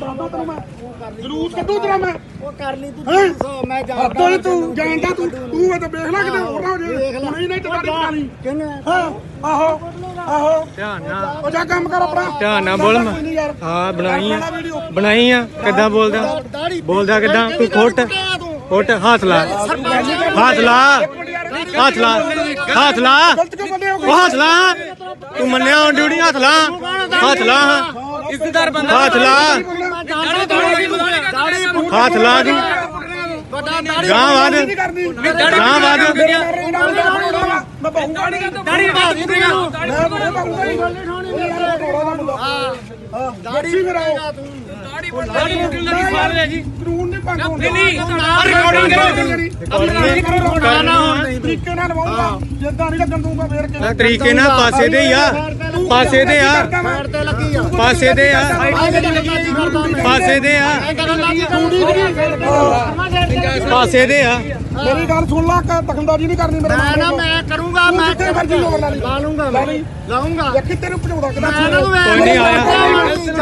ਦੱਸਦਾ ਤੈਨੂੰ ਮੈਂ। ਜਲੂਸ ਕੱਢੂ ਤੇਰਾ ਮੈਂ। ਉਹ ਕਰ ਲਈ ਤੂੰ ਹੈਂ? ਦੱਸੋ ਮੈਂ ਅੱਤੋਂ ਹੀ ਤੂੰ ਜਾਣਦਾ ਤੂੰ। ਤੂੰ ਇਹ ਤਾਂ ਵੇਖ ਲੈ ਕਿਤੇ ਹੋਰ ਨਾ ਹੋ ਜੇ। ਹੁਣੇ ਹੀ ਨਹੀਂ ਟਕਾੜੀ ਬਣਾ ਲਈ ਕਿੰਨੇ ਹਾਂ? ਆਹੋ। ਆਹੋ। ਧਿਆਨ ਨਾਲ। ਉਹ ਜਾ ਕੰਮ ਕਰ ਆਪਣਾ। ਧਿਆਨ ਨਾਲ ਬੋਲ ਕੋਈ ਨੀ ਯਾਰ। ਹਾਂ ਬਣਾਈ ਆ। ਬਣਾਈ ਕਿੱਦਾਂ ਬੋਲਦਾ? ਬੋਲਦਾ ਕਿੱਦਾਂ? ਤੂੰ ਖੁੱਟ? ਖੁੱਟ? ਹੱਥ ਲਾ। ਹੱਥ ਲਾ। ਹੱਥ ਲਾ। ਹੱਥ ਲਾ। ਗਲਤ ਕਿਉਂ ਬੰਦੇ ਹੋ ਉਹ ਹੱਥ ਲਾ। ਤੂੰ ਮੰਨਿਆ ਹੁਣ ਡਿਊਟੀ? ਹੱਥ ਲਾ। ਹੱਥ ਲਾ। ਇਜ਼ਤਦਾਰ ਬੰਦਾ ਹੱਥ ਲਾ ਹੱਥ ਲਾ ਤੂੰ ਗਾਂ ਵਾਦ ਗਾਂ ਵਾਦ ਨਹੀਂ ਦਾੜੀ ਪਾਉਂਗਾ ਨਹੀਂ ਦਾੜੀ ਫਿਰ ਆਓ ਦਾੜੀ ਮੁੱਕਣ ਲੱਗੀ ਸਵਾਲ ਹੈ ਜੀ ਕਾਨੂੰਨ ਨਹੀਂ ਭੰਗ ਹੁੰਦਾ ਨਹੀਂ ਰਿਕਾਰਡਿੰਗ ਨਾ ਨਾ ਤਰੀਕੇ ਨਾਲ ਲਵਾਉਂਗਾ ਜਿੱਦਾਂ ਨਹੀਂ ਲੱਗਣ ਦੂੰਗਾ ਫੇਰ ਕਿਵੇਂ ਤਰੀਕੇ ਨਾਲ ਪਾਸੇ ਦੇ ਹੀ ਆ ਪਾਸੇ ਦੇ ਆ ਤੇ ਲੱਗੀ ਆ ਪਾਸੇ ਦੇ ਆ ਪਾਸੇ ਦੇ ਆ ਪਾਸੇ ਦੇ ਆ ਮੇਰੀ ਗੱਲ ਸੁਣ ਲਾ ਕਿ ਦਖਲਅੰਦਾਜ਼ੀ ਨਹੀਂ ਕਰਨੀ ਮੇਰੇ ਮੈਂ ਨਾ ਮੈਂ ਕਰੂੰਗਾ ਮੈਂ ਜਿੱਥੇ ਮਰਜ਼ੀ ਲੋਕ ਲਾ ਲਈ ਲਾ ਲੂੰਗਾ ਲਾ ਲਈ ਲਾਉਂਗਾ ਵੇਖੀ ਤੈਨੂੰ ਭਜਾਉਣਾ ਕਿਦਾਂ ਮੈਂ ਕੋਈ ਨਹੀਂ ਆਇਆ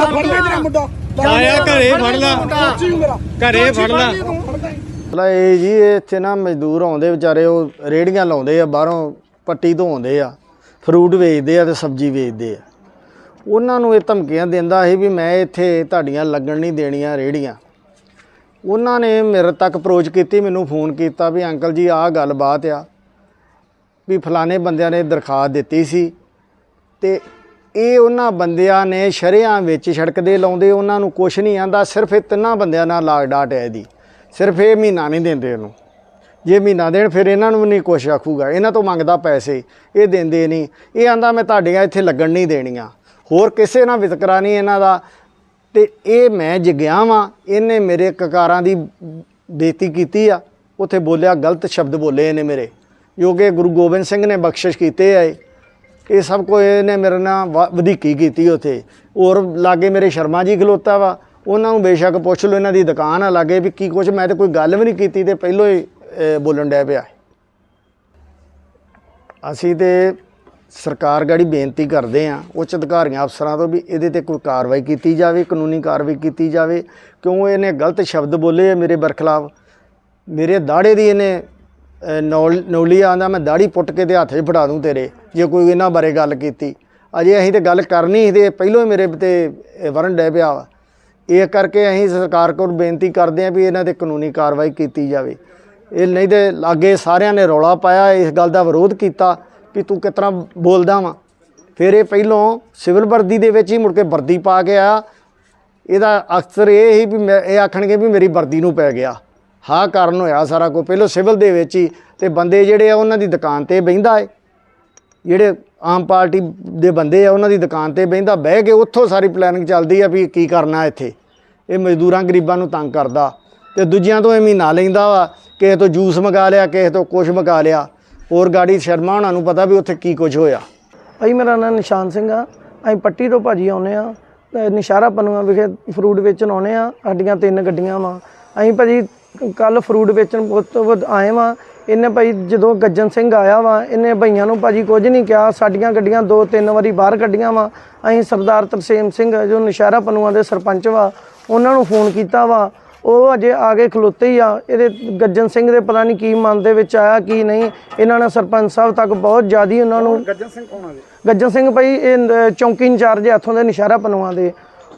ਫੜ ਲੈ ਤੇਰਾ ਮੁੰਡਾ ਆਇਆ ਘਰੇ ਫੜ ਲਾ ਘਰੇ ਫੜ ਲਾ ਮਤਲਬ ਇਹ ਜੀ, ਇਹ ਇੱਥੇ ਨਾ ਮਜ਼ਦੂਰ ਆਉਂਦੇ ਵਿਚਾਰੇ, ਉਹ ਰੇੜੀਆਂ ਲਾਉਂਦੇ ਆ, ਬਾਹਰੋਂ ਪੱਟੀ ਤੋਂ ਆਉਂਦੇ ਆ, ਫਰੂਟ ਵੇਚਦੇ ਆ ਤੇ ਸਬਜ਼ੀ ਵੇਚਦੇ ਆ। ਉਹਨਾਂ ਨੂੰ ਇਹ ਧਮਕੀਆਂ ਦਿੰਦਾ ਸੀ ਵੀ ਮੈਂ ਇੱਥੇ ਤੁਹਾਡੀਆਂ ਲੱਗਣ ਨਹੀਂ ਦੇਣੀਆਂ ਰੇੜੀਆਂ ਉਹਨਾਂ ਨੇ ਮੇਰੇ ਤੱਕ ਅਪਰੋਚ ਕੀਤੀ, ਮੈਨੂੰ ਫੋਨ ਕੀਤਾ ਵੀ ਅੰਕਲ ਜੀ, ਆਹ ਗੱਲਬਾਤ ਆ, ਵੀ ਫਲਾਣੇ ਬੰਦਿਆਂ ਨੇ ਦਰਖਾਸਤ ਦਿੱਤੀ ਸੀ ਤੇ ਇਹ ਉਹਨਾਂ ਬੰਦਿਆਂ ਨੇ ਸ਼ਰਿਆਂ ਵਿੱਚ ਸੜਕ ਦੇ ਲਾਉਂਦੇ, ਉਹਨਾਂ ਨੂੰ ਕੁਛ ਨਹੀਂ ਆਂਦਾ, ਸਿਰਫ ਇਹ ਤਿੰਨਾਂ ਬੰਦਿਆਂ ਨਾਲ ਲਾਗ ਡਾਟ ਹੈ ਇਹਦੀ ਸਿਰਫ ਇਹ ਮਹੀਨਾ ਨਹੀਂ ਦਿੰਦੇ ਇਹਨੂੰ। ਜੇ ਮਹੀਨਾ ਦੇਣ, ਫਿਰ ਇਹਨਾਂ ਨੂੰ ਵੀ ਨਹੀਂ ਕੁਛ ਆਖੂਗਾ। ਇਹਨਾਂ ਤੋਂ ਮੰਗਦਾ ਪੈਸੇ, ਇਹ ਦਿੰਦੇ ਨਹੀਂ। ਇਹ ਆਂਦਾ, ਮੈਂ ਤੁਹਾਡੀਆਂ ਇੱਥੇ ਲੱਗਣ ਨਹੀਂ ਦੇਣੀਆਂ। ਹੋਰ ਕਿਸੇ ਨਾਲ ਵਿਤਕਰਾ ਨਹੀਂ ਇਹਨਾਂ ਦਾ। ਤੇ ਇਹ ਮੈਂ ਜਗਿਆ ਵਾਂ, ਇਹਨੇ ਮੇਰੇ ਕਕਾਰਾਂ ਦੀ ਬੇਤੀ ਕੀਤੀ ਆ। ਉੱਥੇ ਬੋਲਿਆ, ਗਲਤ ਸ਼ਬਦ ਬੋਲੇ ਇਹਨੇ ਮੇਰੇ। ਜੋ ਕਿ ਗੁਰੂ ਗੋਬਿੰਦ ਸਿੰਘ ਨੇ ਬਖਸ਼ਿਸ਼ ਕੀਤੇ ਆਏ ਇਹ। ਸਭ ਕੁਝ ਇਹਨੇ ਮੇਰੇ ਨਾਲ ਵ- ਵਧੀਕੀ ਕੀਤੀ ਉੱਥੇ। ਔਰ ਲਾਗੇ ਮੇਰੇ ਸ਼ਰਮਾ ਜੀ ਖਲੋਤਾ ਵਾ। ਉਹਨਾਂ ਨੂੰ ਬੇਸ਼ੱਕ ਪੁੱਛ ਲਓ, ਇਹਨਾਂ ਦੀ ਦੁਕਾਨ ਆ ਲਾਗੇ ਵੀ ਕੀ ਕੁਝ ਮੈਂ ਤੇ ਕੋਈ ਗੱਲ ਵੀ ਨਹੀਂ ਕੀਤੀ ਤੇ ਪਹਿਲੋਂ ਹੀ ਬੋਲਣ ਡਿਆ ਪਿਆ। ਅਸੀਂ ਤੇ ਸਰਕਾਰ ਗਾੜੀ ਬੇਨਤੀ ਕਰਦੇ ਆ, ਉੱਚ ਅਧਿਕਾਰੀਆਂ ਅਫਸਰਾਂ ਤੋਂ ਵੀ ਇਹਦੇ ਤੇ ਕੋਈ ਕਾਰਵਾਈ ਕੀਤੀ ਜਾਵੇ, ਕਾਨੂੰਨੀ ਕਾਰਵਾਈ ਕੀਤੀ ਜਾਵੇ। ਕਿਉਂ ਇਹਨੇ ਗਲਤ ਸ਼ਬਦ ਬੋਲੇ ਆ ਮੇਰੇ ਬਰਖਲਾਫ? ਮੇਰੇ ਦਾੜੇ ਦੀ ਇਹਨੇ ਨੌਲ, ਨੌਲੀ ਆਂਦਾ, ਮੈਂ ਦਾੜੀ ਪੁੱਟ ਕੇ ਤੇ ਹੱਥ 'ਚ ਫੜਾ ਦੂੰ ਤੇਰੇ, ਜੇ ਕੋਈ ਇਹਨਾਂ ਬਾਰੇ ਗੱਲ ਕੀਤੀ। ਅਜੇ ਅਸੀਂ ਤੇ ਗੱਲ ਕਰਨੀ ਸੀ ਤੇ ਪਹਿਲੋਂ ਹੀ ਮੇਰੇ ਤੇ ਵਰਨ ਡੈ ਪਿਆ ਵਾ। ਇਹ ਕਰਕੇ ਅਸੀਂ ਸਰਕਾਰ ਕੋਲ ਬੇਨਤੀ ਕਰਦੇ ਹਾਂ ਵੀ ਇਹਨਾਂ ਤੇ ਕਾਨੂੰਨੀ ਕਾਰਵਾਈ ਕੀਤੀ ਜਾਵੇ। ਇਹ ਨਹੀਂ ਤੇ ਲਾਗੇ ਸਾਰਿਆਂ ਨੇ ਰੌਲਾ ਪਾਇਆ, ਇਸ ਗੱਲ ਦਾ ਵਿਰੋਧ ਕੀਤਾ ਵੀ ਤੂੰ ਕਿਸ ਤਰ੍ਹਾਂ ਬੋਲਦਾ ਵਾ। ਫਿਰ ਇਹ ਪਹਿਲੋਂ ਸਿਵਲ ਵਰਦੀ ਦੇ ਵਿੱਚ ਹੀ ਮੁੜ ਕੇ ਵਰਦੀ ਪਾ ਕੇ ਆ ਇਹਦਾ ਅਕਸਰ ਇਹ ਹੀ ਵੀ ਮੈਂ- ਇਹ ਆਖਣਗੇ ਵੀ ਮੇਰੀ ਵਰਦੀ ਨੂੰ ਪੈ ਗਿਆ। ਹਾਂ, ਕਾਰਨ ਹੋਇਆ ਸਾਰਾ ਕੁਝ। ਪਹਿਲੋਂ ਸਿਵਲ ਦੇ ਵਿੱਚ ਹੀ ਤੇ ਬੰਦੇ ਜਿਹੜੇ ਆ ਉਹਨਾਂ ਦੀ ਦੁਕਾਨ ਤੇ ਬਹਿੰਦਾ ਏ। ਜਿਹੜੇ ਆਮ ਪਾਰਟੀ ਦੇ ਬੰਦੇ ਆ, ਉਹਨਾਂ ਦੀ ਦੁਕਾਨ ਤੇ ਬਹਿੰਦਾ, ਬਹਿ ਕੇ ਉੱਥੋਂ ਸਾਰੀ ਪਲੈਨਿੰਗ ਚੱਲਦੀ ਆ ਵੀ ਕੀ ਕਰਨਾ ਇੱਥੇ। ਇਹ ਮਜ਼ਦੂਰਾਂ ਗਰੀਬਾਂ ਨੂੰ ਤੰਗ ਕਰਦਾ। ਤੇ ਦੂਜਿਆਂ ਤੋਂ ਇਹ ਮਹੀਨਾ ਲੈਂਦਾ ਵਾ, ਕਿਸੇ ਤੋਂ ਜੂਸ ਮੰਗਾ ਲਿਆ, ਕਿਸੇ ਤੋਂ ਕੁਝ ਮੰਗਾ ਲਿਆ। ਹੋਰ ਗਾੜੀ ਸ਼ਰਮਾ ਉਹਨਾਂ ਨੂੰ ਪਤਾ ਵੀ ਉੱਥੇ ਕੀ ਕੁਝ ਹੋਇਆ। ਭਾਈ, ਮੇਰਾ ਨਾਮ ਨਿਸ਼ਾਨ ਸਿੰਘ ਆ। ਅਸੀਂ ਪੱਟੀ ਤੋਂ ਭਾਜੀ ਆਉਨੇ ਆ। ਤੇ ਨਿਸ਼ਾਰਾ ਪਨੂਆ ਵਿਖੇ ਫਰੂਟ ਵੇਚਣ ਆਉਨੇ ਆ। ਸਾਡੀਆਂ ਤਿੰਨ ਗੱਡੀਆਂ ਵਾ। ਅਸੀਂ ਭਾਜੀ ਕੱਲ ਫਰੂਟ ਵੇਚਣ ਤੋਂ ਬਾਅਦ ਆਏ ਵਾਂ। ਇਹਨੇ ਭਾਈ ਜਦੋਂ ਗੱਜਨ ਸਿੰਘ ਆਇਆ ਵਾ ਇਹਨੇ ਭਈਆਂ ਨੂੰ ਭਾਜੀ ਕੁਝ ਨਹੀਂ ਕਿਹਾ ਸਾਡੀਆਂ ਗੱਡੀਆਂ ਦੋ ਤਿੰਨ ਵਾਰੀ ਬਾਹਰ ਕੱਢੀਆਂ ਵਾ। ਅਸੀਂ ਸਰਦਾਰ ਤਰਸੇਮ ਸਿੰਘ ਜੋ ਨਿਸ਼ਾਰਾ ਪਨੂਆ ਦੇ ਸਰਪੰਚ ਵਾ ਉਹਨਾਂ ਨੂੰ ਫੋਨ ਕੀਤਾ ਵਾ। ਉਹ ਅਜੇ ਆ ਕੇ ਖਲੋਤੇ ਹੀ ਆ। ਇਹਦੇ ਗੱਜਨ ਸਿੰਘ ਦੇ ਪਤਾ ਨਹੀਂ ਕੀ ਮਨ ਦੇ ਵਿੱਚ ਆਇਆ ਕੀ ਨਹੀਂ। ਇਹਨਾਂ ਨੇ ਸਰਪੰਚ ਸਾਹਿਬ ਤੱਕ ਬਹੁਤ ਜ਼ਿਆਦੀ ਉਹਨਾਂ ਨੂੰ ਗੱਜਨ ਸਿੰਘ ਕੌਣ ਆ ਜੀ? ਗੱਜਨ ਸਿੰਘ ਭਾਈ ਇਹ ਚੌਂਕੀ ਇੰਚਾਰਜ ਇੱਥੋਂ ਦੇ ਨਿਸ਼ਾਰਾ ਪਨਵਾ ਦੇ।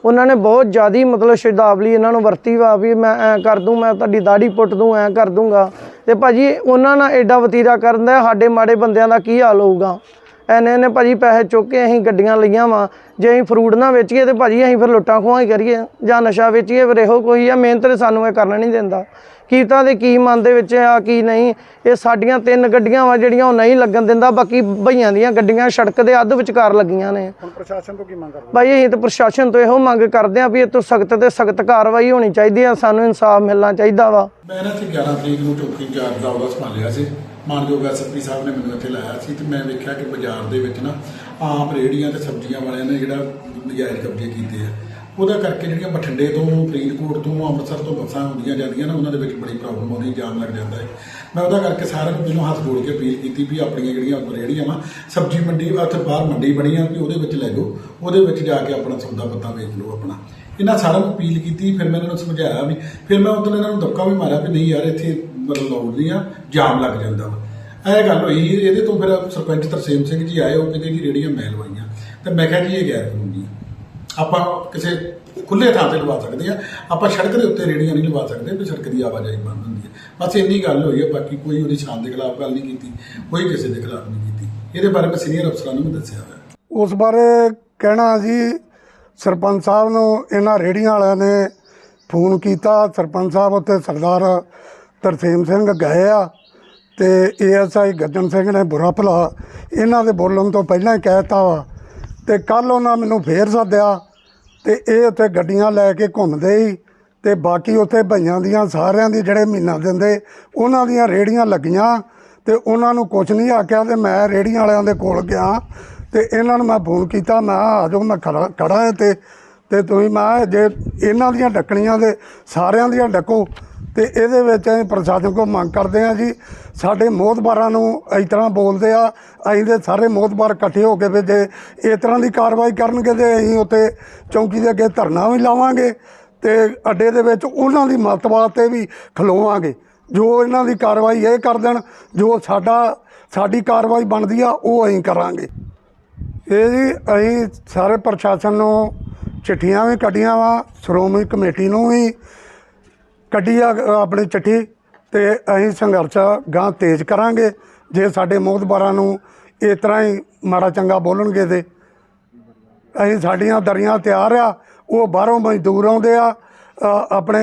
ਉਹਨਾਂ ਨੇ ਬਹੁਤ ਜ਼ਿਆਦੀ ਮਤਲਬ ਸ਼ਰਦਾਵਲੀ ਇਹਨਾਂ ਨੂੰ ਵਰਤੀ ਵਾ ਵੀ ਮੈਂ ਐ ਕਰ ਦੂੰ ਮੈਂ ਤੁਹਾਡੀ ਦਾੜੀ ਪੁੱਟ ਦੂੰ ਐ ਕਰ ਦੂੰਗਾ। ਤੇ ਭਾਜੀ, ਉਹਨਾਂ ਨਾਲ ਐਡਾ ਵਤੀਰਾ ਕਰਨ ਦਾ ਸਾਡੇ ਮਾੜੇ ਬੰਦਿਆਂ ਦਾ ਕੀ ਹਾਲ ਹੋਊਗਾ? ਐਨੇ ਨੇ ਭਾਜੀ ਪੈਸੇ ਚੁੱਕ ਕੇ ਅਸੀਂ ਗੱਡੀਆਂ ਲਈਆਂ ਵਾ। ਜੇ ਅਸੀਂ ਫਰੂਟ ਨਾ ਵੇਚੀਏ ਤੇ ਭਾਜੀ ਅਸੀਂ ਫਿਰ ਲੁੱਟਾਂ ਖੋਹਾਂ ਹੀ ਕਰੀਏ। ਜਾਂ ਨਸ਼ਾ ਵੇਚੀਏ ਫਿਰ ਇਹੋ ਕੋਈ ਆ ਮਿਹਨਤ ਤੇ ਸਾਨੂੰ ਇਹ ਕਰਨਾ ਨਹੀਂ ਦਿੰਦਾ। ਕੀਤਾਂ ਦੇ ਕੀ ਮਨ ਦੇ ਵਿੱਚ ਆ ਕੀ ਨਹੀਂ? ਇਹ ਸਾਡੀਆਂ ਤਿੰਨ ਗੱਡੀਆਂ ਵਾ ਜਿਹੜੀਆਂ ਉਹ ਨਹੀਂ ਲੱਗਣ ਦਿੰਦਾ ਬਾਕੀ ਭਈਆਂ ਦੀਆਂ ਗੱਡੀਆਂ ਸੜਕ ਦੇ ਅੱਧ ਵਿਚਕਾਰ ਲੱਗੀਆਂ ਨੇ। ਹੁਣ ਪ੍ਰਸ਼ਾਸਨ ਤੋਂ ਕੀ ਮੰਗ ਕਰਦੇ? ਭਾਈ ਅਸੀਂ ਤਾਂ ਪ੍ਰਸ਼ਾਸਨ ਤੋਂ ਇਹੋ ਮੰਗ ਕਰਦੇ ਆ ਵੀ ਇਹ ਤੋਂ ਸਖਤ ਤੇ ਸਖਤ ਕਾਰਵਾਈ ਹੋਣੀ ਚਾਹੀਦੀ ਆ ਸਾਨੂੰ ਇਨਸਾਫ ਮਿਲਣਾ ਚਾਹੀਦਾ ਵਾ। ਮੈਂ ਨਾ ਇੱਥੇ 11 ਤਰੀਕ ਨੂੰ ਚੌਕੀ ਇੰਚਾਰਜ ਦਾ ਉਹਦਾ ਸੰਭਾਲਿਆ ਸੀ। ਮਾਨਯੋਗ ਐਸਪੀ ਸਾਹਿਬ ਨੇ ਮੈਨੂੰ ਇੱਥੇ ਲਾਇਆ ਸੀ ਤੇ ਮੈਂ ਵੇਖਿਆ ਕਿ ਬਾਜ਼ਾਰ ਦੇ ਵਿੱਚ ਨਾ ਆਮ ਰੇੜੀਆਂ ਤੇ ਸਬਜ਼ੀਆਂ ਵਾਲਿਆਂ ਨੇ ਜਿਹੜਾ ਨਜਾਇਜ਼ ਕਬਜ਼ੇ ਕੀਤੇ ਆ। ਉਹਦਾ ਕਰਕੇ ਜਿਹੜੀਆਂ ਬਠਿੰਡੇ ਤੋਂ, ਫਰੀਦਕੋਟ ਤੋਂ, ਅੰਮ੍ਰਿਤਸਰ ਤੋਂ ਬੱਸਾਂ ਆਉਂਦੀਆਂ ਜਾਂਦੀਆਂ ਨਾ, ਉਹਨਾਂ ਦੇ ਵਿੱਚ ਬੜੀ ਪ੍ਰੋਬਲਮ ਆਉਂਦੀ, ਜਾਮ ਲੱਗ ਜਾਂਦਾ ਹੈ। ਮੈਂ ਉਹਦਾ ਕਰਕੇ ਸਾਰਿਆਂ ਨੂੰ ਪਹਿਲਾਂ ਹੱਥ ਜੋੜ ਕੇ ਅਪੀਲ ਕੀਤੀ ਵੀ ਆਪਣੀਆਂ ਜਿਹੜੀਆਂ ਰੇਹੜੀਆਂ ਵਾ, ਸਬਜ਼ੀ ਮੰਡੀ ਉੱਥੇ ਬਾਹਰ ਮੰਡੀ ਬਣੀ ਆ ਵੀ ਉਹਦੇ ਵਿੱਚ ਲੈ ਜਾਓ। ਉਹਦੇ ਵਿੱਚ ਜਾ ਕੇ ਆਪਣਾ ਸੌਦਾ ਪੱਤਾ ਵੇਚ ਲਓ ਆਪਣਾ। ਇਹਨਾਂ ਸਾਰਿਆਂ ਨੂੰ ਅਪੀਲ ਕੀਤੀ, ਫਿਰ ਮੈਂ ਇਹਨਾਂ ਨੂੰ ਸਮਝਾਇਆ ਵੀ, ਫਿਰ ਮੈਂ ਉਦੋਂ ਇਹਨਾਂ ਨੂੰ ਧੱਕਾ ਵੀ ਮਾਰਿਆ ਵੀ ਨਹੀਂ ਯਾਰ, ਇੱਥੇ ਮਤਲਬ ਲੋੜ ਨਹੀਂ ਆ, ਜਾਮ ਲੱਗ ਜਾਂਦਾ ਵਾ। ਇਹ ਗੱਲ ਹੋਈ, ਇਹਦੇ ਤੋਂ ਫਿਰ ਸਰਪੰਚ ਤਰਸੇਮ ਸਿੰਘ ਜੀ ਆਏ, ਉਹ ਕਹਿੰਦੇ ਜੀ ਰੇੜੀਆਂ ਮੈਂ ਲਵਾਈਆਂ। ਤੇ ਮੈਂ ਕਿਹਾ ਜੀ ਇਹ ਗੈਰ ਕਾਨੂੰਨੀ ਆਪਾਂ ਕਿਸੇ ਖੁੱਲੇ ਥਾਂ ਤੇ ਲਵਾ ਸਕਦੇ ਆ ਆਪਾਂ ਸੜਕ ਦੇ ਉੱਤੇ ਰੇੜੀਆਂ ਨਹੀਂ ਲਵਾ ਸਕਦੇ, ਵੀ ਸੜਕ ਦੀ ਆਵਾਜਾਈ ਬੰਦ ਹੁੰਦੀ ਹੈ। ਬਸ ਇੰਨੀ ਗੱਲ ਹੋਈ ਹੈ, ਬਾਕੀ ਕੋਈ ਉਹਦੀ ਸ਼ਾਨ ਦੇ ਖਿਲਾਫ ਗੱਲ ਨਹੀਂ ਕੀਤੀ, ਕੋਈ ਕਿਸੇ ਦੇ ਖਿਲਾਫ ਨਹੀਂ ਕੀਤੀ। ਇਹਦੇ ਬਾਰੇ ਮੈਂ ਸੀਨੀਅਰ ਅਫਸਰਾਂ ਨੂੰ ਵੀ ਦੱਸਿਆ ਹੋਇਆ। ਉਸ ਬਾਰੇ ਕਹਿਣਾ ਜੀ ਸਰਪੰਚ ਸਾਹਿਬ ਨੂੰ, ਇਹਨਾਂ ਰੇੜੀਆਂ ਵਾਲਿਆਂ ਨੇ ਫੋਨ ਕੀਤਾ। ਸਰਪੰਚ ਸਾਹਿਬ ਉੱਤੇ ਸਰਦਾਰ ਤਰਸੇਮ ਸਿੰਘ ਗਏ ਆ ਤੇ ਏਐਸਆਈ ਗੱਜਨ ਸਿੰਘ ਨੇ ਬੁਰਾ ਭਲਾ। ਇਹਨਾਂ ਦੇ ਬੋਲਣ ਤੋਂ ਪਹਿਲਾਂ ਹੀ ਕਹਿਤਾ ਵਾ ਤੇ ਕੱਲ ਉਹਨਾਂ ਮੈਨੂੰ ਫੇਰ ਸੱਦਿਆ ਤੇ ਇਹ ਉੱਥੇ ਗੱਡੀਆਂ ਲੈ ਕੇ ਘੁੰਮਦੇ ਹੀ ਤੇ ਬਾਕੀ ਉੱਥੇ ਭਈਆਂ ਦੀਆਂ ਸਾਰਿਆਂ ਦੀ ਜਿਹੜੇ ਮਹੀਨਾ ਦਿੰਦੇ, ਉਹਨਾਂ ਦੀਆਂ ਰੇੜੀਆਂ ਲੱਗੀਆਂ ਤੇ ਉਹਨਾਂ ਨੂੰ ਕੁਝ ਨਹੀਂ ਆਖਿਆ ਤੇ ਮੈਂ ਰੇੜੀਆਂ ਵਾਲਿਆਂ ਦੇ ਕੋਲ ਗਿਆ ਤੇ ਇਹਨਾਂ ਨੂੰ ਮੈਂ ਫੋਨ ਕੀਤਾ, ਮੈਂ ਆ ਜਾਓ, ਮੈਂ ਖੜਾ ਖੜਾ ਹਾਂ ਤੇ ਤੇ ਤੁਸੀਂ ਮੈਂ ਜੇ ਇਹਨਾਂ ਦੀਆਂ ਡੱਕਣੀਆਂ ਦੇ ਸਾਰਿਆਂ ਦੀਆਂ ਡੱਕੋ ਤੇ ਇਹਦੇ ਵਿੱਚ ਅਸੀਂ ਪ੍ਰਸ਼ਾਸਨ ਕੋਲ ਮੰਗ ਕਰਦੇ ਹਾਂ ਜੀ, ਸਾਡੇ ਮੋਹਤਬਾਰਾਂ ਨੂੰ ਇਸ ਤਰ੍ਹਾਂ ਬੋਲਦੇ ਆ, ਅਸੀਂ ਦੇ ਸਾਰੇ ਮੋਹਤਬਾਰ ਇਕੱਠੇ ਹੋ ਕੇ ਵੀ ਜੇ ਇਸ ਤਰ੍ਹਾਂ ਦੀ ਕਾਰਵਾਈ ਕਰਨਗੇ ਤੇ ਅਸੀਂ ਉੱਤੇ ਚੌਂਕੀ ਦੇ ਅੱਗੇ ਧਰਨਾ ਵੀ ਲਾਵਾਂਗੇ ਤੇ ਅੱਡੇ ਦੇ ਵਿੱਚ ਉਹਨਾਂ ਦੀ ਮਤਵਾਦ ਤੇ ਵੀ ਖਲੋਵਾਂਗੇ। ਜੋ ਇਹਨਾਂ ਦੀ ਕਾਰਵਾਈ ਇਹ ਕਰ ਦੇਣ, ਜੋ ਸਾਡਾ, ਸਾਡੀ ਕਾਰਵਾਈ ਬਣਦੀ ਆ, ਉਹ ਅਸੀਂ ਕਰਾਂਗੇ। ਇਹ ਜੀ ਅਸੀਂ ਸਾਰੇ ਪ੍ਰਸ਼ਾਸਨ ਨੂੰ ਚਿੱਠੀਆਂ ਵੀ ਕੱਢੀਆਂ ਵਾ, ਸ਼੍ਰੋਮਣੀ ਕਮੇਟੀ ਨੂੰ ਵੀ ਕੱਢੀ ਆ ਅ, ਆਪਣੀ ਚਿੱਠੀ ਤੇ ਅਸੀਂ ਸੰਘਰਸ਼ ਗਾਂ ਤੇਜ਼ ਕਰਾਂਗੇ। ਜੇ ਸਾਡੇ ਮੋਹਤਬਾਰਾਂ ਨੂੰ ਇਸ ਤਰ੍ਹਾਂ ਹੀ ਮਾੜਾ ਚੰਗਾ ਬੋਲਣਗੇ ਤੇ ਅਸੀਂ ਸਾਡੀਆਂ ਦਰੀਆਂ ਤਿਆਰ ਆ ਉਹ ਬਾਹਰੋਂ ਮਜ਼ਦੂਰ ਆਉਂਦੇ ਆ ਆਪਣੇ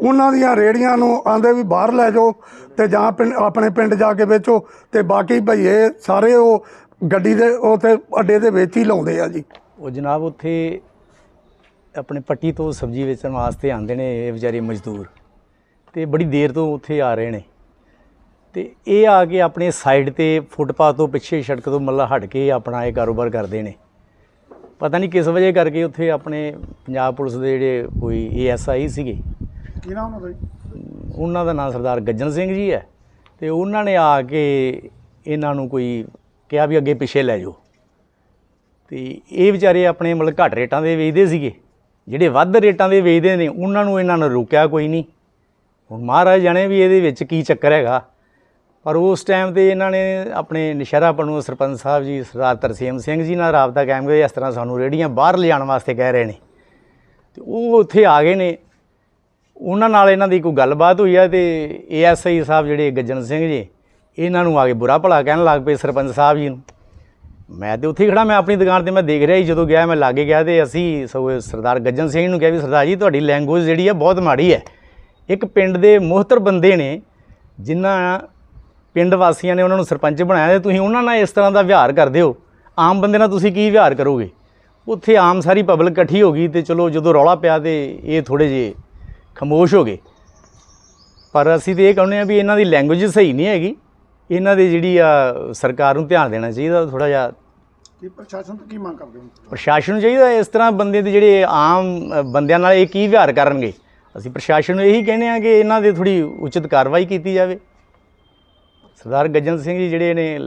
ਉਹਨਾਂ ਦੀਆਂ ਰੇੜੀਆਂ ਨੂੰ ਆਂਦੇ ਵੀ ਬਾਹਰ ਲੈ ਜਾਓ ਤੇ ਜਾਂ ਪਿੰਡ ਆਪਣੇ ਪਿੰਡ ਜਾ ਕੇ ਵੇਚੋ ਤੇ ਬਾਕੀ ਭਈਏ ਸਾਰੇ ਉਹ ਗੱਡੀ ਦੇ ਉਥੇ ਅੱਡੇ ਦੇ ਵਿੱਚ ਹੀ ਲਾਉਂਦੇ ਆ ਜੀ। ਉਹ ਜਨਾਬ ਉੱਥੇ ਆਪਣੇ ਪੱਟੀ ਤੋਂ ਸਬਜ਼ੀ ਵੇਚਣ ਵਾਸਤੇ ਆਉਂਦੇ ਨੇ ਇਹ ਵਿਚਾਰੇ ਮਜ਼ਦੂਰ। ਤੇ ਬੜੀ ਦੇਰ ਤੋਂ ਉੱਥੇ ਆ ਰਹੇ ਨੇ। ਤੇ ਇਹ ਆ ਕੇ ਆਪਣੇ ਸਾਈਡ ਤੇ ਫੁੱਟਪਾਥ ਤੋਂ ਪਿੱਛੇ ਸੜਕ ਤੋਂ ਮੱਲਾ ਹਟ ਕੇ ਆਪਣਾ ਇਹ ਕਾਰੋਬਾਰ ਕਰਦੇ ਨੇ। ਪਤਾ ਨਹੀਂ ਕਿਸ ਵਜ੍ਹਾ ਕਰਕੇ ਉੱਥੇ ਆਪਣੇ ਪੰਜਾਬ ਪੁਲਿਸ ਦੇ ਜਿਹੜੇ ਕੋਈ ਏਐਸਆਈ ਸੀਗੇ। ਕੀ ਨਾਮ ਉਹਨਾਂ ਦਾ ਉਹਨਾਂ ਦਾ ਨਾਮ ਸਰਦਾਰ ਗੱਜਨ ਸਿੰਘ ਜੀ ਹੈ। ਤੇ ਉਹਨਾਂ ਨੇ ਆ ਕੇ ਇਹਨਾਂ ਨੂੰ ਕੋਈ ਕਿਹਾ ਵੀ ਅੱਗੇ ਪਿੱਛੇ ਲੈ ਜਾਓ। ਤੇ ਇਹ ਵਿਚਾਰੇ ਆਪਣੇ ਮਤਲਬ ਘੱਟ ਰੇਟਾਂ ਦੇ ਵੇਚਦੇ ਸੀਗੇ। ਜਿਹੜੇ ਵੱਧ ਰੇਟਾਂ ਦੇ ਵੇਚਦੇ ਨੇ, ਉਹਨਾਂ ਨੂੰ ਇਹਨਾਂ ਨੇ ਰੋਕਿਆ ਕੋਈ ਨਹੀਂ। ਹੁਣ ਮਹਾਰਾਜ ਜਾਣੇ ਵੀ ਇਹਦੇ ਵਿੱਚ ਕੀ ਚੱਕਰ ਹੈਗਾ। ਪਰ ਉਸ ਟਾਈਮ ਤੇ ਇਹਨਾਂ ਨੇ ਆਪਣੇ ਨਸ਼ਹਿਰਾ ਬਣੂ ਸਰਪੰਚ ਸਾਹਿਬ ਜੀ, ਸਰਦਾਰ ਤਰਸੇਮ ਸਿੰਘ ਜੀ ਨਾਲ ਰਾਬਤਾ ਕਾਇਮ ਕਰਿਆ, ਇਸ ਤਰ੍ਹਾਂ ਸਾਨੂੰ ਰੇੜੀਆਂ ਬਾਹਰ ਲਿਜਾਣ ਵਾਸਤੇ ਕਹਿ ਰਹੇ ਨੇ। ਤੇ ਉਹ ਉੱਥੇ ਆ ਗਏ ਨੇ। ਉਹਨਾਂ ਨਾਲ ਇਹਨਾਂ ਦੀ ਕੋਈ ਗੱਲਬਾਤ ਹੋਈ ਆ ਤੇ ਏਐਸਆਈ ਸਾਹਿਬ ਜਿਹੜੇ ਗੱਜਨ ਸਿੰਘ ਜੀ, ਇਹਨਾਂ ਨੂੰ ਆ ਕੇ ਬੁਰਾ ਭਲਾ ਕਹਿਣ ਲੱਗ ਪਏ ਸਰਪੰਚ ਸਾਹਿਬ ਜੀ ਨੂੰ। ਮੈਂ ਤੇ ਉੱਥੇ ਹੀ ਖੜਾ, ਮੈਂ ਆਪਣੀ ਦੁਕਾਨ ਤੇ ਮੈਂ ਦੇਖ ਰਿਹਾ ਸੀ ਜਦੋਂ ਗਿਆ ਮੈਂ ਲਾਗੇ ਗਿਆ ਤੇ ਅਸੀਂ ਸਗੋਂ ਸਰਦਾਰ ਗੱਜਨ ਸਿੰਘ ਨੂੰ ਕਿਹਾ ਵੀ ਸਰਦਾਰ ਜੀ, ਤੁਹਾਡੀ ਲੈਂਗੁਏਜ ਜਿਹੜੀ ਹੈ ਬਹੁਤ ਮਾੜੀ ਹੈ। ਇੱਕ ਪਿੰਡ ਦੇ ਮੁਹਤਰ ਬੰਦੇ ਨੇ ਜਿਨ੍ਹਾਂ ਪਿੰਡ ਵਾਸੀਆਂ ਨੇ ਉਹਨਾਂ ਨੂੰ ਸਰਪੰਚ ਬਣਾਇਆ ਤੇ ਤੁਸੀਂ ਉਹਨਾਂ ਨਾਲ ਇਸ ਤਰ੍ਹਾਂ ਦਾ ਵਿਹਾਰ ਕਰਦੇ ਹੋ। ਆਮ ਬੰਦੇ ਨਾਲ ਤੁਸੀਂ ਕੀ ਵਿਹਾਰ ਕਰੋਗੇ? ਉੱਥੇ ਆਮ ਸਾਰੀ ਪਬਲਿਕ ਇਕੱਠੀ ਹੋ ਗਈ ਤੇ ਚਲੋ ਜਦੋਂ ਰੌਲਾ ਪਿਆ ਤੇ ਇਹ ਥੋੜੇ ਜਿਹੇ ਖਮੋਸ਼ ਹੋ ਗਏ। ਪਰ ਅਸੀਂ ਤੇ ਇਹ ਕਹਿੰਦੇ ਆ ਵੀ ਇਹਨਾਂ ਦੀ ਲੈਂਗੁਏਜ ਸਹੀ ਨਹੀਂ ਹੈਗੀ। ਇਹਨਾਂ ਦੇ ਜਿਹੜੀ ਆ ਸਰਕਾਰ ਨੂੰ ਧਿਆਨ ਦੇਣਾ ਚਾਹੀਦਾ ਥੋੜਾ ਜਿਹਾ ਕੀ ਪ੍ਰਸ਼ਾਸਨ ਤੋਂ ਕੀ ਮੰਗ ਕਰਦੇ ਹੋ? ਪ੍ਰਸ਼ਾਸਨ ਨੂੰ ਚਾਹੀਦਾ ਇਸ ਤਰ੍ਹਾਂ ਬੰਦੇ ਦੇ ਜਿਹੜੇ ਆਮ ਬੰਦਿਆਂ ਨਾਲ ਇਹ ਕੀ ਵਿਹਾਰ ਕਰਨਗੇ? ਅਸੀਂ ਪ੍ਰਸ਼ਾਸਨ ਨੂੰ ਇਹੀ ਕਹਿੰਦੇ ਆ ਕਿ ਇਹਨਾਂ ਦੇ ਥੋੜੀ ਉਚਿਤ ਕਾਰਵਾਈ ਕੀਤੀ ਜਾਵੇ। ਸਰਦਾਰ ਗੱਜਨ ਸਿੰਘ ਜੀ ਜਿਹੜੇ ਨੇ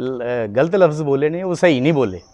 ਗਲਤ ਲਫ਼ਜ਼ ਬੋਲੇ ਨੇ ਉਹ ਸਹੀ ਨਹੀਂ ਬੋਲੇ।